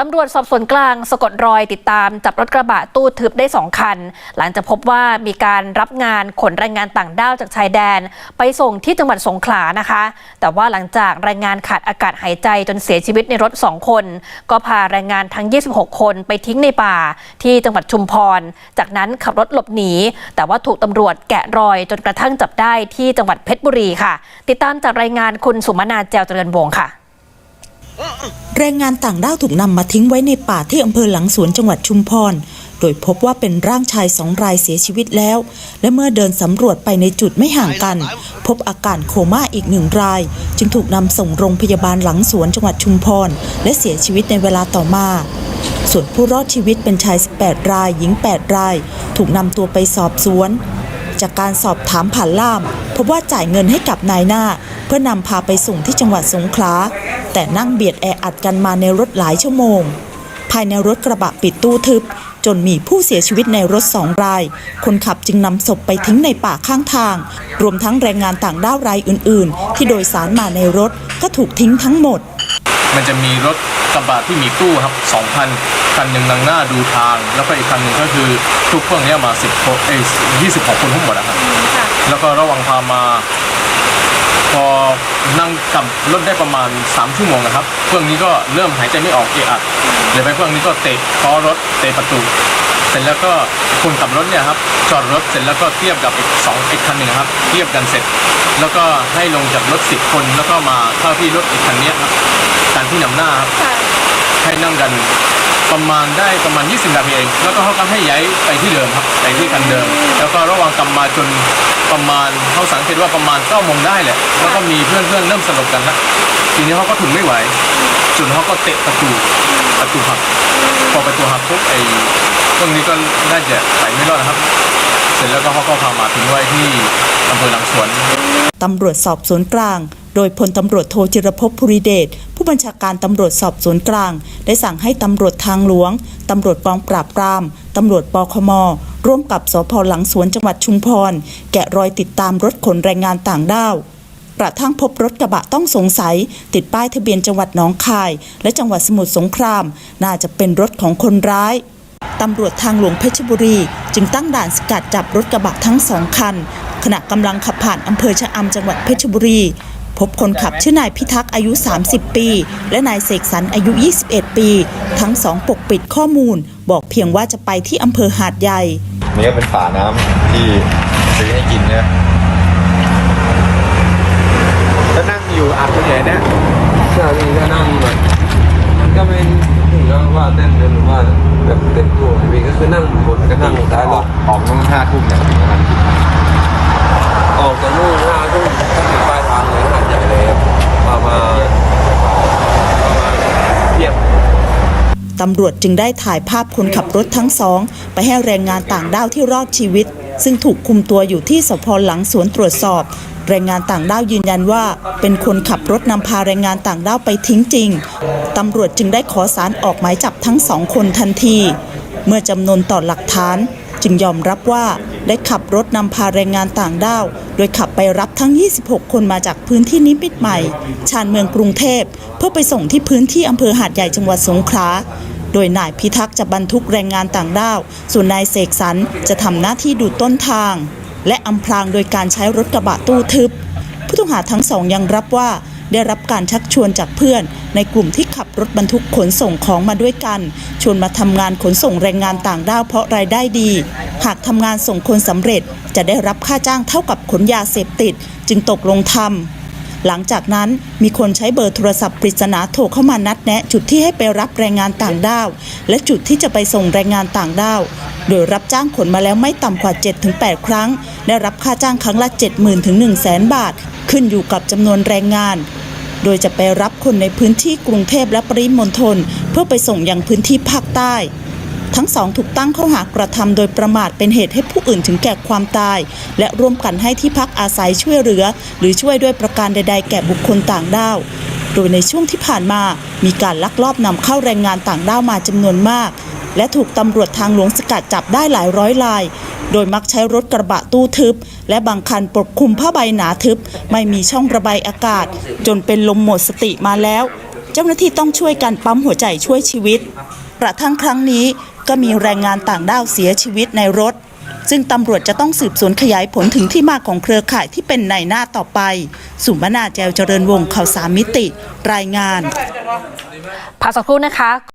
ตำรวจสอบสวนกลางสะกดรอยติดตามจับรถกระบะตู้ทึบได้สองคัน หลังจากพบว่ามีการรับงานขนแรงงานต่างด้าวจากชายแดน ไปส่งที่จังหวัดสงขลานะคะ แต่ว่าหลังจากแรงงานขาดอากาศหายใจจนเสียชีวิตในรถสองคน ก็พาแรงงานทั้ง 26 คนไปทิ้งในป่าที่จังหวัดชุมพร จากนั้นขับรถหลบหนี แต่ว่าถูกตำรวจแกะรอยจนกระทั่งจับได้ที่จังหวัดเพชรบุรีค่ะ ติดตามจากรายงานคุณสุมนาแจวเจริญวงค่ะ แรงงานต่างด้าวถูกนำมาทิ้งไว้ในป่าที่อำเภอหลังสวนจังหวัดชุมพร โดยพบว่าเป็นร่างชายสองรายเสียชีวิตแล้ว และเมื่อเดินสำรวจไปในจุดไม่ห่างกัน พบอาการโคม่าอีกหนึ่งราย จึงถูกนำส่งโรงพยาบาลหลังสวนจังหวัดชุมพร และเสียชีวิตในเวลาต่อมาส่วนผู้รอดชีวิตเป็นชาย 18 ราย หญิง 8 ราย ถูกนำตัวไปสอบสวน จากการสอบถามผ่านล่าม พบว่าจ่ายเงินให้กับนายหน้า เพื่อนำพาไปส่งที่จังหวัดสงขลา แต่นั่งเบียดแออัดกันมาในรถหลายชั่วโมง ภายในรถกระบะปิดตู้ทึบ จนมีผู้เสียชีวิตในรถสองราย คนขับจึงนำศพไปทิ้งในป่าข้างทาง รวมทั้งแรงงานต่างด้าวรายอื่น ๆ ที่โดยสารมาในรถก็ถูกทิ้งทั้งหมด มันจะมีรถกระบะที่มีตู้ครับสองคัน คันหนึ่งนั่งหน้าดูทาง แล้วก็อีกคันหนึ่งก็คือทุกพวกเนี้ยมาสิบคนเอ้ยี่สิบคนทั้งหมดอะครับแล้วก็ระหว่างพามา พอนั่งกับรถได้ประมาณ3ชั่วโมงนะครับเครื่องนี้ก็เริ่มหายใจไม่ออกเอะอะเลยไปเครื่องนี้ก็เตะล้อรถเตะประตูเสร็จแล้วก็คนขับรถเนี่ยครับจอดรถเสร็จแล้วก็เทียบกับอีกสองอีกคันหนึ่งครับเทียบกันเสร็จ แล้วก็ให้ลงจากรถสิบคนแล้วก็มาเข้าที่รถอีกคันเนี้ยครับคันที่นำหน้าครับให้นั่งกัน ประมาณได้ประมาณ 20 นาทีเอง แล้วก็เขาก็ให้ย้ายไปที่เดิมครับไปที่คันเดิม แล้วก็ระหว่างกลับมาจนประมาณเขาสังเกตว่าประมาณ9โมงได้แหละแล้วก็มีเพื่อนเพื่อนเริ่มสลบกันละทีนี้เขาก็ถึงไม่ไหวจนเขาก็เตะประตูประตูหักพอประตูหักปุ๊บไอ้พวกนี้ก็น่าจะไปไม่รอดนะครับ เสร็จแล้วก็เขาก็พามาทิ้งไว้ที่อำเภอหลังสวนตำรวจสอบสวนกลาง โดยพลตำรวจโทจิรภพภูริเดช ผู้บัญชาการตำรวจสอบสวนกลาง ได้สั่งให้ตำรวจทางหลวง ตำรวจกองปราบปราม ตำรวจปคม ร่วมกับสพหลังสวนจังหวัดชุมพร แกะรอยติดตามรถขนแรงงานต่างด้าวกระทั่งพบรถกระบะต้องสงสัย ติดป้ายทะเบียนจังหวัดหนองคาย และจังหวัดสมุทรสงคราม น่าจะเป็นรถของคนร้ายตำรวจทางหลวงเพชรบุรี จึงตั้งด่านสกัดจับรถกระบะทั้งสองคัน ขณะกำลังขับผ่านอำเภอชะอำจังหวัดเพชรบุรี พบคนขับชื่อนายพิทักษ์อายุ 30 ปี และนายเสกสรรอายุ 21 ปี ทั้งสองปกปิดข้อมูล บอกเพียงว่าจะไปที่อำเภอหาดใหญ่นี่ก็เป็นฝาน้ำที่ซื้อให้กินเนี่ยก็นั่งอยู่อาบเฉยๆเนี่ยใช่พี่ก็นั่งแบบมันก็ไม่ถึงกับว่าเต้นหรือว่าแบบเต้นตัวพี่ก็คือนั่งบนก็นั่งท้ายรออถกออกนู่นห้าทุ่มเนี่ยถึงประมาณ ออกจากนู่นห้าทุ่มถึงปลายทางเลยหาดใหญ่เลยประมาณประมาณเที่ยง ตำรวจจึงได้ถ่ายภาพคนขับรถทั้งสอง ไปให้แรงงานต่างด้าวที่รอดชีวิต ซึ่งถูกคุมตัวอยู่ที่สพหลังสวนตรวจสอบ แรงงานต่างด้าวยืนยันว่า เป็นคนขับรถนำพาแรงงานต่างด้าวไปทิ้งจริงตำรวจจึงได้ขอสารออกหมายจับทั้งสองคนทันที เมื่อจำนวนต่อหลักฐานจึงยอมรับว่าได้ขับรถนำพาแรงงานต่างด้าว โดยขับไปรับทั้ง 26 คนมาจากพื้นที่นิมิตใหม่ ชานเมืองกรุงเทพ เพื่อไปส่งที่พื้นที่อำเภอหาดใหญ่จังหวัดสงขลา โดยนายพิทักษ์จะบรรทุกแรงงานต่างด้าว ส่วนนายเสกสรรจะทำหน้าที่ดูต้นทาง และอำพรางโดยการใช้รถกระบะตู้ทึบ ผู้ต้องหาทั้งสองยังรับว่าได้รับการชักชวนจากเพื่อน ในกลุ่มที่ขับรถบรรทุกขนส่งของมาด้วยกัน ชวนมาทำงานขนส่งแรงงานต่างด้าวเพราะรายได้ดี หากทำงานส่งคนสำเร็จจะได้รับค่าจ้างเท่ากับขนยาเสพติด จึงตกลงทำ หลังจากนั้นมีคนใช้เบอร์โทรศัพท์ปริศนาโทรเข้ามานัดแนะจุดที่ให้ไปรับแรงงานต่างด้าว และจุดที่จะไปส่งแรงงานต่างด้าว โดยรับจ้างขนมาแล้วไม่ต่ำกว่า 7-8 ครั้ง ได้รับค่าจ้างครั้งละ 70,000ถึง1 0 0 0 0 0 บาท ขึ้นอยู่กับจำนวนแรงงาน โดยจะไปรับคนในพื้นที่กรุงเทพและปริมณฑลเพื่อไปส่งยังพื้นที่ภาคใต้ ทั้งสองถูกตั้งข้อหากระทำโดยประมาทเป็นเหตุให้ผู้อื่นถึงแก่ความตาย และร่วมกันให้ที่พักอาศัยช่วยเหลือ หรือช่วยด้วยประการใด ๆ แก่บุคคลต่างด้าวโดยในช่วงที่ผ่านมา มีการลักลอบนำเข้าแรงงานต่างด้าวมาจำนวนมาก และถูกตำรวจทางหลวงสกัดจับได้หลายร้อยลาย โดยมักใช้รถกระบะตู้ทึบ และบางคันปกคลุมผ้าใบหนาทึบ ไม่มีช่องระบายอากาศ จนเป็นลมหมดสติมาแล้ว เจ้าหน้าที่ต้องช่วยกันปั๊มหัวใจช่วยชีวิตกระทั่งครั้งนี้ ก็มีแรงงานต่างด้าวเสียชีวิตในรถ ซึ่งตำรวจจะต้องสืบสวนขยายผลถึงที่มาของเครือข่ายที่เป็นในหน้าต่อไป สุมนาแจวเจริญวงศ์ข่าวสามมิติ รายงานพักสักครู่นะคะ